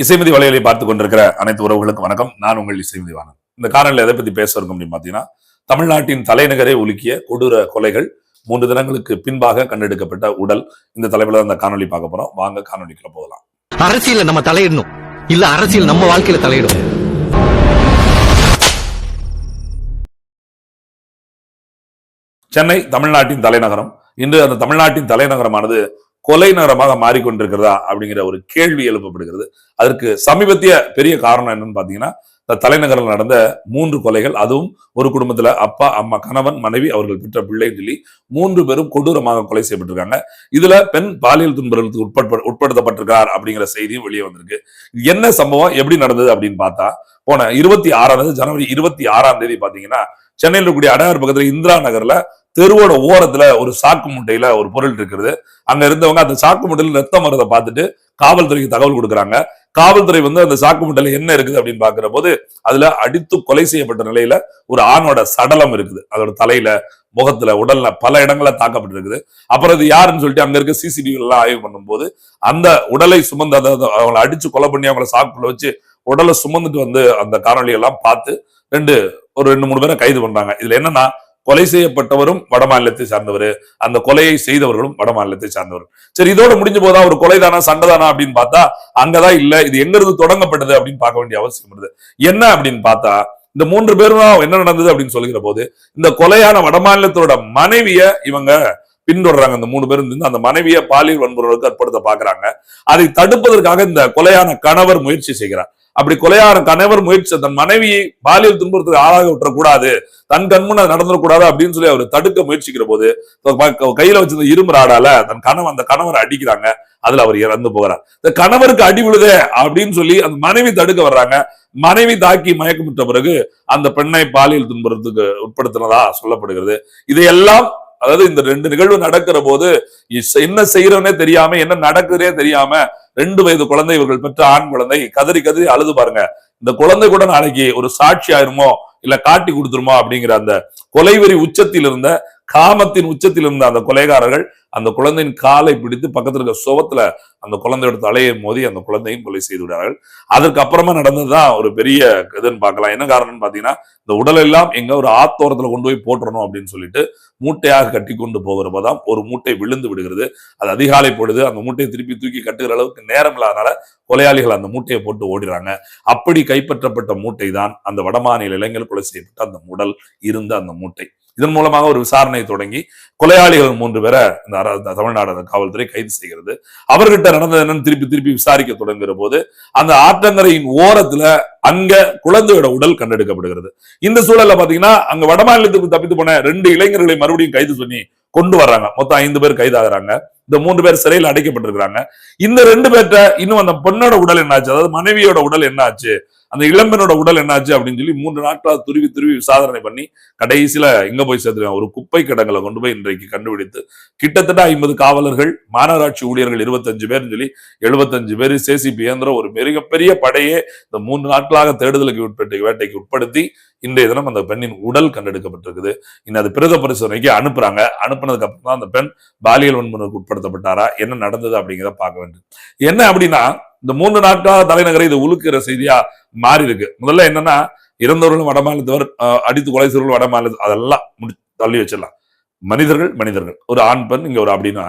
இசைமதி வலையலை பார்த்து கொண்டிருக்கிற அனைத்து உறவுகளுக்கும் வணக்கம். நான் உங்கள் இசைமதி வாணன். இந்த காணொலியில் எதை பத்தி பேச இருக்கும் அப்படின்னு பாத்தீங்கன்னா தமிழ்நாட்டின் தலைநகரை உலுக்கிய கொடூர கொலைகள் மூன்று தினங்களுக்கு பின்பாக கண்டெடுக்கப்பட்ட உடல். இந்த தலைப்புல அந்த காணொலி பார்க்க போறோம். வாங்க காணொலிக்குள்ள போகலாம். அரசியல்ல நம்ம தலையிடணும். இல்ல அரசியல் நம்ம வாழ்க்கையில தலையிடும். சென்னை தமிழ்நாட்டின் தலைநகரம். இன்று அந்த தமிழ்நாட்டின் தலைநகரமானது கொலை நகரமாக மாறிக்கொண்டிருக்கிறதா அப்படிங்கிற ஒரு கேள்வி எழுப்பப்படுகிறது. அதற்கு சமீபத்திய பெரிய காரணம் என்னன்னு பாத்தீங்கன்னா இந்த தலைநகரில் நடந்த மூன்று கொலைகள் அதுவும் ஒரு குடும்பத்துல அப்பா அம்மா கணவன் மனைவி அவர்கள் பெற்ற பிள்ளைன்னு சொல்லி மூன்று பேரும் கொடூரமாக கொலை செய்யப்பட்டிருக்காங்க. இதுல பெண் பாலியல் துன்புறத்துக்கு உட்பட் உட்படுத்தப்பட்டிருக்கார் அப்படிங்கிற செய்தியும் வெளியே வந்திருக்கு. என்ன சம்பவம் எப்படி நடந்தது அப்படின்னு பார்த்தா போன இருபத்தி ஆறாம் தேதி ஜனவரி இருபத்தி ஆறாம் தேதி பாத்தீங்கன்னா சென்னையில் இருக்கக்கூடிய அடையார் பக்கத்துல இந்திரா நகர்ல தெருவோட ஓரத்துல ஒரு சாக்கு முட்டையில ஒரு பொருள் இருக்கிறது அங்க இருந்தவங்க அந்த சாக்கு முட்டையில ரத்தம் வரதை பார்த்துட்டு காவல்துறைக்கு தகவல் கொடுக்குறாங்க. காவல்துறை வந்து அந்த சாக்கு முட்டையில என்ன இருக்குது அப்படின்னு பாக்குற போது அதுல அடித்து கொலை செய்யப்பட்ட நிலையில ஒரு ஆணோட சடலம் இருக்குது. அதோட தலையில முகத்துல உடல்ல பல இடங்கள்ல தாக்கப்பட்டிருக்குது. அப்புறம் இது யாருன்னு சொல்லிட்டு அங்க இருக்க சிசிடிவி எல்லாம் ஆய்வு பண்ணும்போது அந்த உடலை சுமந்து அதாவது அவங்களை அடிச்சு கொலை பண்ணி அவங்கள சாக்குள்ள வச்சு உடலை சுமந்துட்டு வந்து அந்த காணொலி எல்லாம் பார்த்து ரெண்டு ஒரு ரெண்டு மூணு பேரை கைது பண்றாங்க. இதுல என்னன்னா கொலை செய்யப்பட்டவரும் வடமாநிலத்தை சார்ந்தவர். அந்த கொலையை செய்தவர்களும் வடமாநிலத்தை சார்ந்தவர். சரி இதோட முடிஞ்சு போதா? ஒரு கொலைதானா? சண்டைதானா? அப்படின்னு பார்த்தா அங்கதான் இல்ல. இது எங்கிருந்து தொடங்கப்பட்டது அப்படின்னு பார்க்க வேண்டிய அவசியம் வருது. என்ன அப்படின்னு பார்த்தா இந்த மூன்று பேரும் என்ன நடந்தது அப்படின்னு சொல்லுகிற போது இந்த கொலையான வடமாநிலத்தோட மனைவிய இவங்க பின்தொடர்றாங்க. இந்த மூணு பேரும் இருந்து அந்த மனைவிய பாலியல் வன்முறைகளுக்கு அற்படுத்த பாக்குறாங்க அதை தடுப்பதற்காக இந்த கொலையான கணவர் முயற்சி செய்கிறார். அப்படி கொலையான கணவர் முயற்சி தன் மனைவியை பாலியல் துன்புறுத்துக்கு ஆளாக விட்டுறக்கூடாது தன் கண்முன்ன நடந்துடக்கூடாது அப்படின்னு சொல்லி அவர் தடுக்க முயற்சிக்கிற போது கையில வச்சிருந்த இரும்பு ராடால தன் கணவன் அந்த கணவரை அடிக்கிறாங்க. அதுல அவர் இறந்து போகிறார். இந்த கணவருக்கு அடி விழுதே அப்படின்னு சொல்லி அந்த மனைவி தடுக்க வர்றாங்க. மனைவி தாக்கி மயக்கமிட்ட பிறகு அந்த பெண்ணை பாலியல் துன்புறத்துக்கு உட்படுத்தினதா சொல்லப்படுகிறது. இதையெல்லாம் அதாவது இந்த ரெண்டு நிகழ்வு நடக்கிற போது என்ன செய்யறோன்னே தெரியாம என்ன நடக்குதுனே தெரியாம ரெண்டு வயது குழந்தை இவர்கள் பெற்ற ஆண் குழந்தை கதறி கதறி அழுது பாருங்க. இந்த குழந்தை கூட நாளைக்கு ஒரு சாட்சி ஆயிருமோ? இல்ல காட்டி கொடுத்துருமோ? அப்படிங்கிற அந்த கொலைவெறி உச்சத்தில் இருந்த காமத்தின் உச்சத்தில் இருந்த அந்த கொலைகாரர்கள் அந்த குழந்தையின் காலை பிடித்து பக்கத்தில் இருக்க சுவத்துல அந்த குழந்தையோட தலையை மோதி அந்த குழந்தையும் கொலை செய்து விடுறார்கள் அதற்கு அப்புறமா நடந்ததுதான் ஒரு பெரிய இதுன்னு பார்க்கலாம். என்ன காரணம்னு பாத்தீங்கன்னா இந்த உடல் எல்லாம் எங்க ஒரு ஆத்தோரத்துல கொண்டு போய் போட்டுறணும் அப்படின்னு சொல்லிட்டு மூட்டையாக கட்டி கொண்டு போகிறப்பதான் ஒரு மூட்டை விழுந்து விடுகிறது. அது அதிகாலை பொழுது அந்த மூட்டையை திருப்பி தூக்கி கட்டுகிற அளவுக்கு நேரம் இல்லாதனால கொலையாளிகள் அந்த மூட்டையை போட்டு ஓடிறாங்க அப்படி கைப்பற்றப்பட்ட மூட்டை தான் அந்த வடமாநில இளைஞர் கொலை செய்யப்பட்ட அந்த உடல் இருந்த அந்த மூட்டை. இதன் மூலமாக ஒரு விசாரணை தொடங்கி கொலையாளிகள் மூன்று பேரை இந்த தமிழ்நாடு காவல்துறை கைது செய்கிறது. அவர்கிட்ட நடந்தது என்னன்னு திருப்பி திருப்பி விசாரிக்க தொடங்குகிற போது அந்த ஆற்றங்கரையின் ஓரத்துல அங்க குழந்தையோட உடல் கண்டெடுக்கப்படுகிறது. இந்த சூழல்ல பாத்தீங்கன்னா அங்க வடமாநிலத்துக்கு தப்பித்து போன ரெண்டு இளைஞர்களை மறுபடியும் கைது பண்ணி கொண்டு வர்றாங்க. மொத்தம் ஐந்து பேர் கைதாகிறாங்க. இந்த மூன்று பேர் சிறையில் அடைக்கப்பட்டிருக்கிறாங்க. இந்த ரெண்டு பேர்ட்ட இன்னும் அந்த பொண்ணோட உடல் என்னாச்சு? அதாவது மனைவியோட உடல் என்னாச்சு? அந்த இளம்பெண்ணோட உடல் என்னாச்சு? அப்படின்னு சொல்லி மூன்று நாட்களாக துருவி துருவி விசாரணை பண்ணி கடைசியில எங்க போய் சேர்த்துருக்காங்க. ஒரு குப்பை கிடங்களை கொண்டு போய் இன்றைக்கு கண்டுபிடித்து கிட்டத்தட்ட ஐம்பது காவலர்கள் மாநகராட்சி ஊழியர்கள் இருபத்தஞ்சு பேர்னு சொல்லி எழுபத்தஞ்சு பேர் சேசிபி இயந்திரம் ஒரு மிகப்பெரிய படையே இந்த மூன்று நாட்களாக தேடுதலுக்கு உட்பட்டு வேட்டைக்கு உட்படுத்தி இன்றைய தினம் அந்த பெண்ணின் உடல் கண்டெடுக்கப்பட்டிருக்குது. இன்னும் அது பிரேத பரிசோதனைக்கு அனுப்புறாங்க. அனுப்புனதுக்கு அப்புறம் தான் அந்த பெண் பாலியல் வன்முறைக்கு உட்படுத்தப்பட்டாரா என்ன நடந்தது அப்படிங்கிறத பார்க்க வேண்டும். என்ன அப்படின்னா இந்த மூன்று நாட்களாக தலைநகரை இது உழுக்கிற செய்தியா மாறி இருக்கு முதல்ல என்னன்னா இறந்தவர்களும் வடமாநிலத்தவர் அடித்து கொலை செய்வர்கள் வடமாநில அதெல்லாம் முடி தள்ளி வச்சிடலாம். மனிதர்கள் மனிதர்கள். ஒரு ஆண் பெண் இங்க ஒரு அப்படின்னா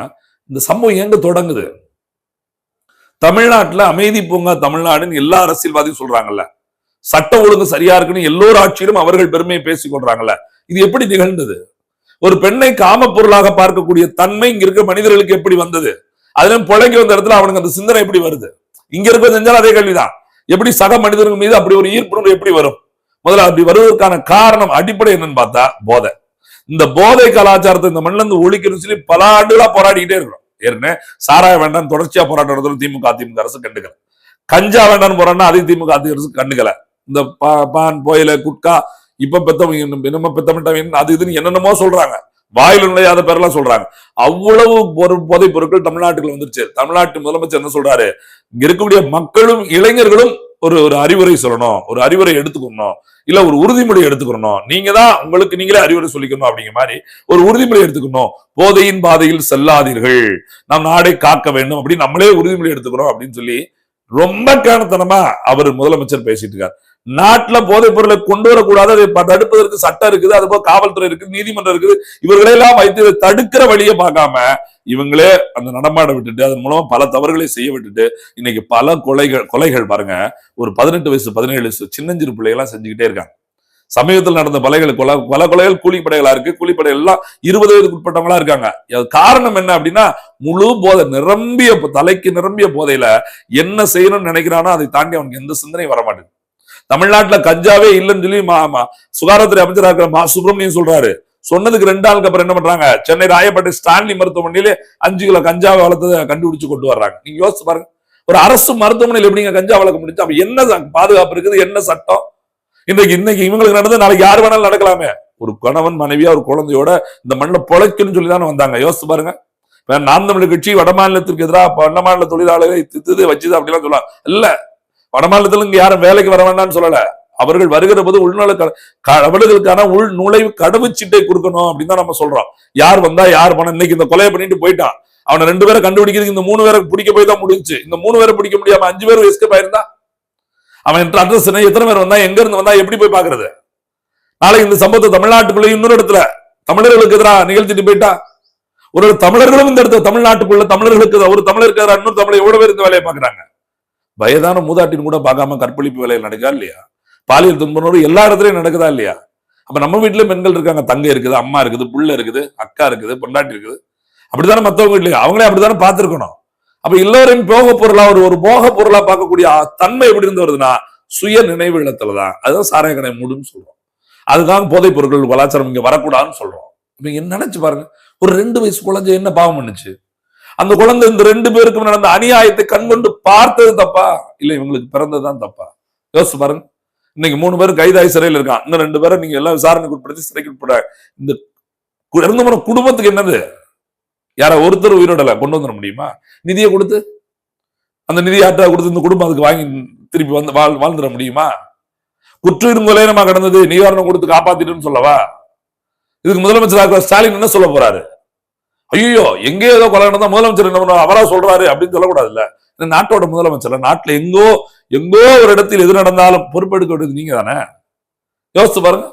இந்த சம்பவம் எங்க தொடங்குது? தமிழ்நாட்டில் அமைதி பூங்கா தமிழ்நாடுன்னு எல்லா அரசியல்வாதியும் சொல்றாங்கல்ல. சட்ட ஒழுங்கு சரியா இருக்குன்னு எல்லோர் ஆட்சியிலும் அவர்கள் பெருமையை பேசிக் கொள்றாங்கல்ல. இது எப்படி நிகழ்ந்தது ஒரு பெண்ணை காம பொருளாக பார்க்கக்கூடிய தன்மை இங்க இருக்க மனிதர்களுக்கு எப்படி வந்தது? அதுல புழங்கி வந்த இடத்துல அவனுக்கு அந்த சிந்தனை எப்படி வருது? இங்க இருக்க செஞ்சாலும் அதே கேள்விதான். எப்படி சக மனிதர்கள் மீது அப்படி ஒரு ஈர்ப்புணர்வு எப்படி வரும்? முதல்ல அப்படி வருவதற்கான காரணம் அடிப்படை என்னன்னு பார்த்தா போதை. இந்த போதை கலாச்சாரத்தை இந்த மண்ணில இருந்து ஒழிக்கணும்னு சொல்லி பல ஆண்டுகளா போராடிக்கிட்டே இருக்கிறோம். ஏற்கனவே சாராய வேண்டாம் தொடர்ச்சியா போராட்டம் திமுக அதிமுக அரசு கண்டுக்கல. கஞ்சா வேண்டாம்னு போறான்னா அதையும் திமுக அதிமுக அரசு கண்டுக்கல. இந்த பான் போயில குட்கா இப்ப பெத்தவங்க இன்னும் என்னமோ பெத்தமிட்டவங்க அது இதுன்னு என்னென்னமோ சொல்றாங்க. வாயில் நுழையாத பேரெல்லாம் சொல்றாங்க. அவ்வளவு ஒரு போதைப் பொருட்கள் தமிழ்நாட்டுக்குள்ள வந்துருச்சு. தமிழ்நாட்டு முதலமைச்சர் என்ன சொல்றாரு? இங்க இருக்கக்கூடிய மக்களும் இளைஞர்களும் ஒரு ஒரு அறிவுரை சொல்லணும். ஒரு அறிவுரை எடுத்துக்கணும். இல்ல ஒரு உறுதிமொழி எடுத்துக்கணும். நீங்க தான் உங்களுக்கு நீங்களே அறிவுரை சொல்லிக்கணும் அப்படிங்கிற மாதிரி ஒரு உறுதிமொழி எடுத்துக்கணும். போதையின் பாதையில் செல்லாதீர்கள். நம் நாடை காக்க வேண்டும் அப்படின்னு நம்மளே உறுதிமொழி எடுத்துக்கிறோம் அப்படின்னு சொல்லி ரொம்ப கேணத்தனமா அவர் முதலமைச்சர் பேசிட்டு இருக்கார். நாட்டுல போதைப் பொருளை கொண்டு வரக்கூடாது அதை தடுப்பதற்கு சட்டம் இருக்குது அது போல காவல்துறை இருக்குது நீதிமன்றம் இருக்குது. இவர்களெல்லாம் வைத்து தடுக்கிற வழியை பார்க்காம இவங்களே அந்த நடமாட விட்டுட்டு அதன் மூலமா பல தவறுகளை செய்ய விட்டுட்டு இன்னைக்கு பல கொலைகள் கொலைகள் பாருங்க. ஒரு பதினெட்டு வயசு பதினேழு வயசு சின்னஞ்சிறு பிள்ளைகள்லாம் செஞ்சுக்கிட்டே இருக்காங்க. சமீபத்தில் நடந்த பலைகள் கொலை பல கொலைகள் கூலிப்படைகளா இருக்கு கூலிப்படை எல்லாம் இருபது வயதுக்கு உட்பட்டவங்களா இருக்காங்க. காரணம் என்ன அப்படின்னா முழு போதை நிரம்பிய தலைக்கு நிரம்பிய போதையில என்ன செய்யணும்னு நினைக்கிறானோ அதை தாண்டி அவனுக்கு எந்த சிந்தனையும் வர மாட்டேங்குது தமிழ்நாட்டுல கஞ்சாவே இல்லைன்னு சொல்லி மா- சுகாதாரத்துறை அமைச்சராக இருக்கிற மா சுப்பிரமணியன் சொல்றாரு. சொன்னதுக்கு ரெண்டு நாளுக்கு அப்புறம் என்ன பண்றாங்க? சென்னை ராயப்பேட்டை ஸ்டான்லி மருத்துவமனையிலே அஞ்சு கிலோ கஞ்சாவை வளர்த்ததை கண்டுபிடிச்சு கொண்டு வர்றாங்க. நீங்க யோசிச்சு பாருங்க. ஒரு அரசு மருத்துவமனையில் எப்படிங்க கஞ்சா வளர்க்க முடிஞ்சு அப்ப என்ன பாதுகாப்பு இருக்குது? என்ன சட்டம்? இன்னைக்கு இன்னைக்கு இவங்களுக்கு நடந்து நாளைக்கு யார் வேணாலும் நடக்கலாமே. ஒரு கணவன் மனைவியா ஒரு குழந்தையோட இந்த மண்ணில் பொழைக்கணும்னு சொல்லி தானே வந்தாங்க. யோசிச்சு பாருங்க. இப்ப நாம் தமிழ் கட்சி வட மாநிலத்திற்கு எதிராக வட மாநில தொழிலாளர்களை தித்துது வச்சுது அப்படிலாம் சொல்லலாம் இல்ல. வட மாநிலத்துல இங்க யாரும் வேலைக்கு வர வேண்டாம்னு சொல்லல. அவர்கள் வருகிற போது உள்நல க- அவர்களுக்கான உள் நுழைவு கடவுச்சீட்டை கொடுக்கணும் அப்படின்னு தான் நம்ம சொல்றோம். யார் வந்தா யார் பணம் இன்னைக்கு இந்த கொலையை பண்ணிட்டு போயிட்டான். அவனை ரெண்டு பேரை கண்டுபிடிக்கிறதுக்கு இந்த மூணு பேரை பிடிக்க போய் தான் முடிஞ்சுச்சு. இந்த மூணு பேரை பிடிக்க முடியாம அஞ்சு பேர் எஸ்கேப் ஆயிருந்தா? அவன் அட்ரஸ் என்ன எத்தனை பேர் வந்தா எங்க இருந்து வந்தா எப்படி போய் பாக்குறது? நாளைக்கு இந்த சம்பவத்தை தமிழ்நாட்டுக்குள்ள இன்னொரு இடத்துல தமிழர்களுக்கு எதிராக நிகழ்த்திட்டு போயிட்டா? ஒரு தமிழர்களும் இந்த இடத்துல தமிழ்நாட்டுக்குள்ள தமிழர்களுக்கு ஒரு தமிழருக்கு எதிராக இன்னொரு தமிழை எவ்வளவு பேர் இந்த வேலையை பாக்குறாங்க? வயதான மூதாட்டின்னு கூட பார்க்காம கற்பழிப்பு வேலையில் நடக்கா இல்லையா? பாலியல் துன்புணர்வு எல்லா இடத்துலயும் நடக்குதா இல்லையா? அப்ப நம்ம வீட்டுல பெண்கள் இருக்காங்க தங்க இருக்குது அம்மா இருக்குது புள்ள இருக்குது அக்கா இருக்குது பொண்டாட்டி இருக்குது. அப்படித்தானே மத்தவங்க வீட்லயும் அவங்களே அப்படித்தானே பார்த்துருக்கணும். அப்ப எல்லோரையும் போக பொருளா ஒரு ஒரு போக பொருளா பார்க்கக்கூடிய தன்மை எப்படி இருந்து வருதுன்னா சுய நினைவு இல்லத்துலதான். அதுதான் சாராய கடை மூடுன்னு சொல்றோம். அதுதான் போதைப் பொருட்கள் கலாச்சாரம் இங்க வரக்கூடாதுன்னு சொல்றோம். இப்ப என்ன நினைச்சு பாருங்க. ஒரு ரெண்டு வயசு குழந்தை என்ன பாவம் பண்ணுச்சு? அந்த குழந்தை இந்த ரெண்டு பேருக்கும் நடந்த அநியாயத்தை கண்கொண்டு பார்த்தது தப்பா? இல்ல இவங்களுக்கு பிறந்ததுதான் தப்பா? யோசிச்சு பாருங்க. இன்னைக்கு மூணு பேரும் கைதாகி சிறையில் இருக்கான் இன்னும் ரெண்டு பேரும் நீங்க எல்லாம் விசாரணைக்கு உட்படுத்தி சிறைக்கு உட்பட இந்த கு- இறந்து போன குடும்பத்துக்கு என்னது? யார ஒருத்தர் உயிரோடல கொண்டு வந்துட முடியுமா? நிதியை கொடுத்து? அந்த நிதி ஆற்றா கொடுத்து இந்த குடும்பம் அதுக்கு வாங்கி திருப்பி வந்து வாழ் வாழ்ந்துட முடியுமா? குற்றீரும் நம்ம கடந்தது நிவாரணம் கொடுத்து காப்பாத்திட்டுன்னு சொல்லவா? இதுக்கு முதலமைச்சர் ஸ்டாலின் என்ன சொல்ல போறாரு? ஐயோ எங்கே ஏதோ கொலை நடந்தா முதலமைச்சர் என்ன பண்ணுவா அவரா சொல்றாரு அப்படின்னு சொல்லக்கூடாதுல்ல. இந்த நாட்டோட முதலமைச்சர் நாட்டுல எங்கோ எங்கோ ஒரு இடத்தில் எது நடந்தாலும் பொறுப்பெடுக்க வேண்டியது நீங்க தானே யோசிச்சு பாருங்க.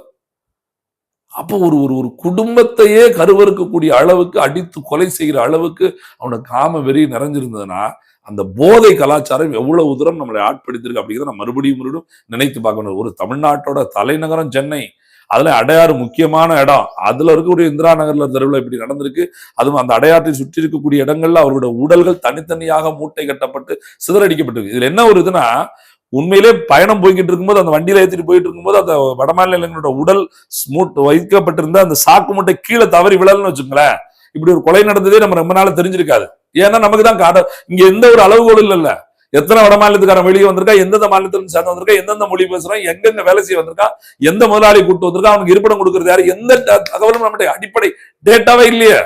அப்போ ஒரு ஒரு ஒரு குடும்பத்தையே கருவறுக்கக்கூடிய அளவுக்கு அடித்து கொலை செய்கிற அளவுக்கு அவனோட காம வெறி நிறைஞ்சிருந்ததுன்னா அந்த போதை கலாச்சாரம் எவ்வளவு தூரம் நம்மளை ஆட்படுத்திருக்கு அப்படிங்கிறத நம்ம மறுபடியும் மறுபடியும் நினைத்து பார்க்கணும் ஒரு தமிழ்நாட்டோட தலைநகரம் சென்னை. அதுல அடையாறு முக்கியமான இடம். அதுல இருக்கக்கூடிய இந்திரா நகர்ல தெருவில் இப்படி நடந்திருக்கு. அதுவும் அந்த அடையாற்றை சுற்றி இருக்கக்கூடிய இடங்கள்ல அவருடைய உடல்கள் தனித்தனியாக மூட்டை கட்டப்பட்டு சிதறடிக்கப்பட்டிருக்கு. இதுல என்ன ஒரு இதுனா உண்மையிலே பயணம் போய்கிட்டு இருக்கும்போது அந்த வண்டியில ஏற்றிட்டு போயிட்டு இருக்கும்போது அந்த வடமாநிலங்களோட உடல் மூட்டு வைக்கப்பட்டிருந்த அந்த சாக்கு மூட்டை கீழே தவறி விழல்னு வச்சுங்களேன். இப்படி ஒரு கொலை நடந்ததே நம்ம ரொம்ப நாள் தெரிஞ்சிருக்காது. ஏன்னா நமக்கு தான் காட இங்க எந்த ஒரு அளவுகோல் இல்லைல்ல. எத்தனை வட மாநிலத்துக்காரன் வெளியே வந்திருக்கா எந்தெந்த மாநிலத்திலிருந்து சேர்ந்து வந்திருக்கா எந்தெந்த மொழி பேசுறான் எங்கெங்க வேலை செய்ய வந்திருக்கா எந்த முதலாளி கூட்டு வந்திருக்கா அவனுக்கு இருப்பிடம் கொடுக்கறது யாரு எந்த தகவலும் நம்மளுடைய அடிப்படை டேட்டாவே இல்லையே.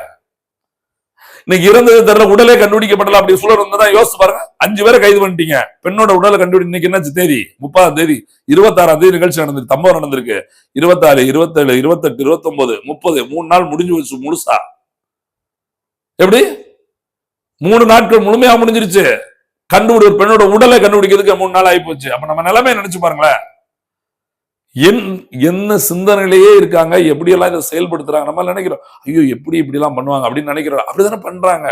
இன்னைக்கு இறந்தது தெரியல உடலே கண்டுபிடிக்கப்படல அப்படி சூழல் இருந்ததா யோசிச்சு பாருங்க. அஞ்சு பேரை கைது பண்ணிட்டீங்க. பெண்ணோட உடலை கண்டுபிடி இன்னைக்கு என்னாச்சு தேதி. முப்பதாம் தேதி. இருபத்தாறாம் தேதி நிகழ்ச்சி நடந்திருக்கு. சம்பவம் நடந்திருக்கு. இருபத்தாறு இருபத்தேழு இருபத்தெட்டு இருபத்தொன்பது முப்பது. மூணு நாள் முடிஞ்சு வச்சு முழுசா. எப்படி? மூணு நாட்கள் முழுமையா முடிஞ்சிருச்சு. கண்டுபிடி பெண்ணோட உடலை கண்டுபிடிக்கிறதுக்கு மூணு நாள் ஆகி போச்சு அப்ப நம்ம நிலைமையை நினைச்சு பாருங்களேன். என் என்ன சிந்தனையிலேயே இருக்காங்க எப்படி எல்லாம் இதை செயல்படுத்துறாங்க நம்ம நினைக்கிறோம் ஐயோ எப்படி இப்படி எல்லாம் பண்ணுவாங்க அப்படின்னு நினைக்கிறோம். அப்படிதானே பண்றாங்க.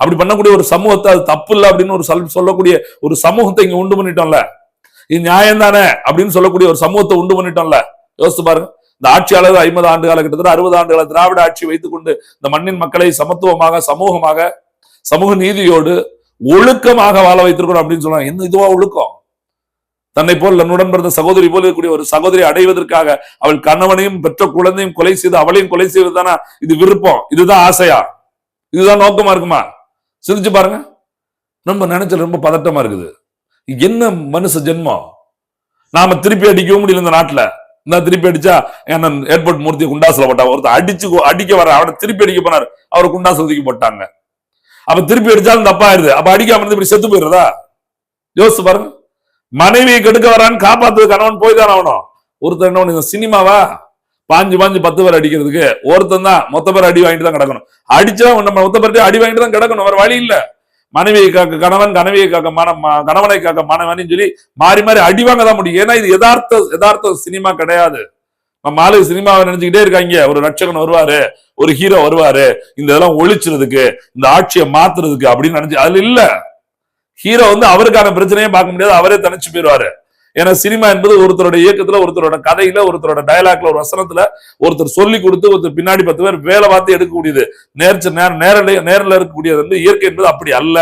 அப்படி பண்ணக்கூடிய ஒரு சமூகத்தை அது தப்பு இல்லை அப்படின்னு ஒரு சொல் சொல்லக்கூடிய ஒரு சமூகத்தை இங்க உண்டு பண்ணிட்டோம்ல. இது நியாயம் தானே அப்படின்னு சொல்லக்கூடிய ஒரு சமூகத்தை உண்டு பண்ணிட்டோம்ல. யோசிச்சு பாருங்க. இந்த ஆட்சியாளர் ஐம்பது ஆண்டு கால கிட்டத்தட்ட அறுபது ஆண்டு கால திராவிட ஆட்சி வைத்துக் கொண்டு இந்த மண்ணின் மக்களை சமத்துவமாக சமூகமாக சமூக நீதியோடு ஒழுக்கமாக வாழ வைத்திருக்கணும் அப்படின்னு சொல்றாங்க. என்ன இதுவா ஒழுக்கம்? தன்னை போல் தன்னுடன் பிறந்த சகோதரி போல இருக்கக்கூடிய ஒரு சகோதரி அடைவதற்காக அவள் கணவனையும் பெற்ற குழந்தையும் கொலை செய்து அவளையும் கொலை செய்வதுதானா இது விருப்பம். இதுதான் ஆசையா? இதுதான் நோக்கமா இருக்குமா? சிந்திச்சு பாருங்க. நம்ம நினைச்சது ரொம்ப பதட்டமா இருக்குது. என்ன மனுஷ ஜென்மம்? நாம திருப்பி அடிக்கவும் முடியல இந்த நாட்டுல. இந்த திருப்பி அடிச்சா என்ன ஏர்போர்ட் மூர்த்தி குண்டாசில போட்டா ஒருத்தர் அடிச்சு அடிக்க வர அவனை திருப்பி அடிக்க போனார். அவரை குண்டாசுல தூக்கி போட்டாங்க. அப்ப திருப்பி அடிச்சாலும் தப்பா ஆயிருது அப்ப அடிக்காம இருந்து இப்படி செத்து போயிருதா யோசிச்சு பாருங்க. மனைவியை கெடுக்க வரான்னு காப்பாத்து கணவன் போய் தான் ஆகணும். ஒருத்தர் என்ன பண்ணுங்க சினிமாவா? பாஞ்சு பாஞ்சு பத்து பேர் அடிக்கிறதுக்கு ஒருத்தன் தான் மொத்த பேர் அடி வாங்கிட்டு தான் கிடக்கணும். அடிச்சா நம்ம மொத்த பேர்ட்டே அடி வாங்கிட்டு தான் கிடக்கணும் வேற வழி இல்ல. மனைவியை காக்க கணவன் கணவியை காக்க மன ம- கணவனை காக்க மனைவன் சொல்லி மாறி மாறி அடி வாங்க தான் முடியும். ஏன்னா இது யதார்த்த யதார்த்த சினிமா கிடையாது. நம்ம ஆளு சினிமாவை நினைச்சுக்கிட்டே இருக்காங்க. ஒரு ரட்சகன் வருவாரு ஒரு ஹீரோ வருவாரு. இந்த இதெல்லாம் ஒழிச்சுறதுக்கு இந்த ஆட்சியை மாத்துறதுக்கு அப்படின்னு நினைச்சு அதுல இல்லை. ஹீரோ வந்து அவருக்கான பிரச்சனையே பார்க்க முடியாது அவரே தனிச்சு போயிடுவாரு. ஏன்னா சினிமா என்பது ஒருத்தரோட இயக்கத்துல ஒருத்தரோட கதையில ஒருத்தரோட டயலாக்ல ஒரு வசனத்துல ஒருத்தர் சொல்லி கொடுத்து ஒருத்தர் பின்னாடி பத்து பேர் வேலை பார்த்து எடுக்கக்கூடியது. நேர்ச்ச நேர நேரில் நேரில் இருக்கக்கூடியது வந்து இயற்கை என்பது அப்படி அல்ல.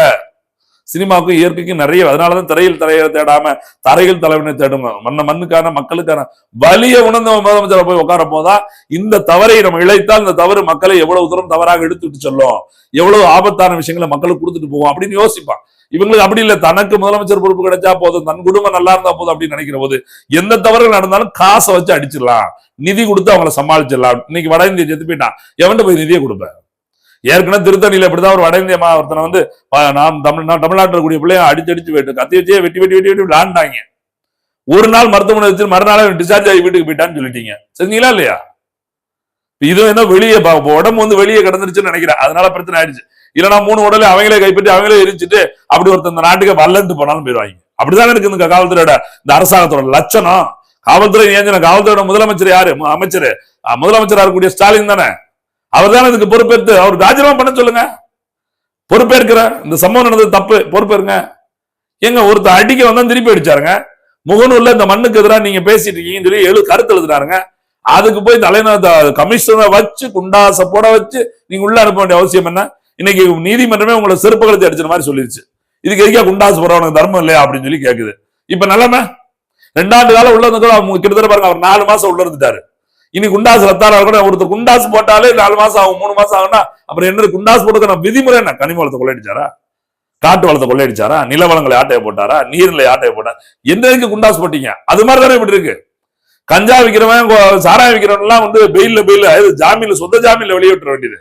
சினிமாவுக்கும் இயற்கைக்கும் நிறைய அதனாலதான் திரையில் தலைவரை தேடாம தரையில் தலைவனை தேடுங்க. மண்ண மண்ணுக்கான மக்களுக்கான வலிய உணர்ந்த முதலமைச்சரை போய் உட்கார போதா இந்த தவறை நம்ம இழைத்தால் இந்த தவறு மக்களை எவ்வளவு தூரம் தவறாக எடுத்துட்டு சொல்லும்? எவ்வளவு ஆபத்தான விஷயங்களை மக்களுக்கு கொடுத்துட்டு போவோம் அப்படின்னு யோசிப்பான். இவங்களுக்கு அப்படி இல்ல. தனக்கு முதலமைச்சர் பொறுப்பு கிடைச்சா போதும். தன் குடும்பம் நல்லா இருந்தா போதும் அப்படின்னு நினைக்கிற போது எந்த தவறுகள் நடந்தாலும் காசை வச்சு அடிச்சிடலாம். நிதி கொடுத்து அவங்கள சமாளிச்சிடலாம். இன்னைக்கு வட இந்திய செத்து போயிட்டான். எவன்ட்டு போய் நிதியை கொடுப்பேன் ஏற்கனவே திருத்தணியில இப்படிதான் ஒரு வட இந்திய ஒருத்தனை வந்து நான் தமிழ் நான் தமிழ்நாட்டில் கூடிய பிள்ளைய அடிச்சு அடிச்சு போயிட்டு கத்தி வச்சே வெட்டி வெட்டி வெட்டி வெட்டி விளாண்டாங்க. ஒரு நாள் மருத்துவமனை வச்சு மறுநாள் டிஸ்சார்ஜ் ஆகி வீட்டுக்கு போயிட்டான்னு சொல்லிட்டீங்க. செஞ்சீங்களா இல்லையா? இது என்ன வெளியே உடம்பு வந்து வெளியே கிடந்துருச்சுன்னு நினைக்கிறேன். அதனால பிரச்சனை ஆயிடுச்சு. இல்லைன்னா மூணு உடலை அவங்களே கைப்பற்றி அவங்களே எரிச்சிட்டு அப்படி ஒருத்தர் இந்த நாட்டுக்கு வரலன்ட்டு போனாலும் போயிடுவாங்க. அப்படிதான் இருக்கு இந்த காவல்துறையோட இந்த அரசாங்கத்தோட லட்சணம். காவல்துறை ஏஞ்சின காவல்துறையோட முதலமைச்சர் யாரு? அமைச்சர். அஹ் முதலமைச்சரா இருக்கக்கூடிய ஸ்டாலின் தானே. அவர் தானே இதுக்கு பொறுப்பேற்று. அவர் ராஜினாமா பண்ண சொல்லுங்க. பொறுப்பேற்கிற இந்த சம்பவம் நடந்தது தப்பு. பொறுப்பேறுங்க. எங்க ஒருத்தர் அடிக்க வந்தா திருப்பி அடிச்சாருங்க. முகநூல்ல இந்த மண்ணுக்கு எதிராக நீங்க பேசிட்டு இருக்கீங்கன்னு சொல்லி எழு கருத்து எழுதுனாருங்க. அதுக்கு போய் தலைநகர் கமிஷனரை வச்சு குண்டாச போட வச்சு நீங்க உள்ள அனுப்ப வேண்டிய அவசியம் என்ன? இன்னைக்கு நீதிமன்றமே உங்களை செருப்பு கழுத்து அடிச்ச மாதிரி சொல்லிருச்சு. இதுக்கு எதுக்கே குண்டாசு போறவனுக்கு தர்மம் இல்லையா அப்படின்னு சொல்லி கேக்குது. இப்ப நல்லமே ரெண்டாண்டு காலம் உள்ள இருந்தது அவங்க கிட்டத்தட்ட பாருங்க அவர் நாலு மாசம் உள்ள இருந்துட்டாரு. இனி குண்டாசு ரத்தாரா கூட ஒருத்தர் குண்டாசு போட்டாலே நாலு மாசம் ஆகும் மூணு மாசம் ஆகும்னா அப்புறம் என்ன குண்டாசு போட்டுக்க விதிமுறை என்ன? கனிம வளத்தை கொள்ளையடிச்சாரா? காட்டு வளத்தை கொள்ளையடிச்சாரா? நில வளங்களை ஆட்டையை போட்டாரா? நீர்நிலை ஆட்டையை போட்டா எந்த குண்டாசு போட்டீங்க? அது மாதிரி தானே இப்படி இருக்கு. கஞ்சா விற்கிறவன் சாராய சாராயம் எல்லாம் வந்து பெயில்ல பெயில் அதாவது ஜாமீன்ல சொந்த ஜாமீன்ல வெளியேற்ற வேண்டியது.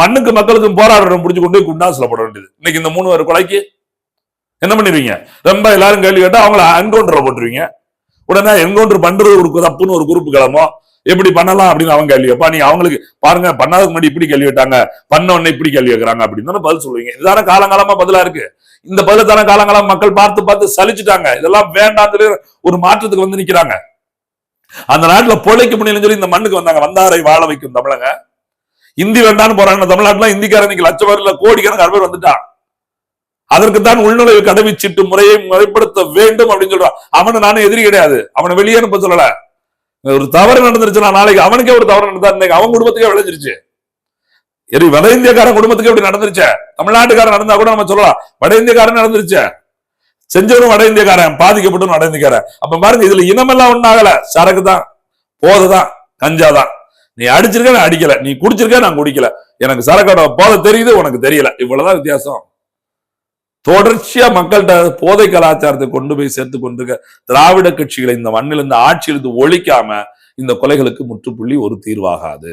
மண்ணுக்கு மக்களுக்கும் போராடுறவன் பிடிச்சு கொண்டு போய் போட வேண்டியது. இன்னைக்கு இந்த மூணு பேர் கொலைக்கு என்ன பண்ணிடுவீங்க ரொம்ப எல்லாரும் கேள்வி கேட்டா அவங்கள என்கவுண்டர்ல போட்டுருவீங்க. உடனே என்கவுண்டர் பண்றது ஒரு தப்புன்னு ஒரு குரூப் கிளம்போ எப்படி பண்ணலாம் அப்படின்னு அவங்க கேள்வி கேட்பா நீ அவங்களுக்கு பாருங்க பண்ணாதுக்கு முன்னாடி இப்படி கேள்வி கேட்டாங்க. பண்ண உடனே இப்படி கேள்வி கேட்கறாங்க அப்படின்னு தானே பதில் சொல்லுவீங்க. இதுதானே காலங்காலமா பதிலா இருக்கு. இந்த பதில தானே காலங்காலம் மக்கள் பார்த்து பார்த்து சலிச்சுட்டாங்க. இதெல்லாம் வேண்டாம் ஒரு மாற்றத்துக்கு வந்து நிக்கிறாங்க. அந்த நாட்டுல பொழைக்க முடியலன்னு சொல்லி இந்த மண்ணுக்கு வந்தாங்க. வந்தாரை வாழ வைக்கும் தமிழங்க இந்தி வேண்டான்னு போறாங்க தமிழ்நாட்டுல இந்திக்காரன் இன்னைக்கு லட்சம் பேர் இல்ல கோடிக்கணக்கான பேர் வந்துட்டான். அதற்கு தான் உள்நுழைவு கடமைச்சீட்டு முறையை முறைப்படுத்த வேண்டும் அப்படின்னு சொல்றான். அவனை நானும் எதிரி கிடையாது. அவனை வெளியே அனுப்ப சொல்லல. ஒரு தவறு நடந்துருச்சுன்னா நாளைக்கு அவனுக்கே ஒரு தவறு நடந்தா இன்னைக்கு அவன் குடும்பத்துக்கே விளைஞ்சிருச்சு. எரி வட இந்தியக்காரன் குடும்பத்துக்கு இப்படி நடந்துருச்சே. தமிழ்நாட்டுக்காரன் நடந்தா கூட நம்ம சொல்லலாம். வட இந்தியக்காரன் நடந்துருச்சே. செஞ்சவனும் வட இந்தியக்காரன் பாதிக்கப்பட்டும் வட இந்தியக்காரன். அப்ப பாருங்க இதுல இனமெல்லாம் ஒண்ணும் ஆகல. சரக்கு தான் போதைதான் கஞ்சா தான் நீ அடிச்சிருக்க நான் அடிக்கல. நீ குடிச்சிருக்க நான் குடிக்கல. எனக்கு சரக்கோட போதை தெரியுது உனக்கு தெரியல. இவ்வளவுதான் வித்தியாசம். தொடர்ச்சியா மக்கள்கிட்ட போதை கலாச்சாரத்தை கொண்டு போய் சேர்த்து கொண்டிருக்க திராவிட கட்சிகளை இந்த மண்ணிலிருந்து ஆட்சியிலிருந்து ஒழிக்காம இந்த கொலைகளுக்கு முற்றுப்புள்ளி ஒரு தீர்வாகாது.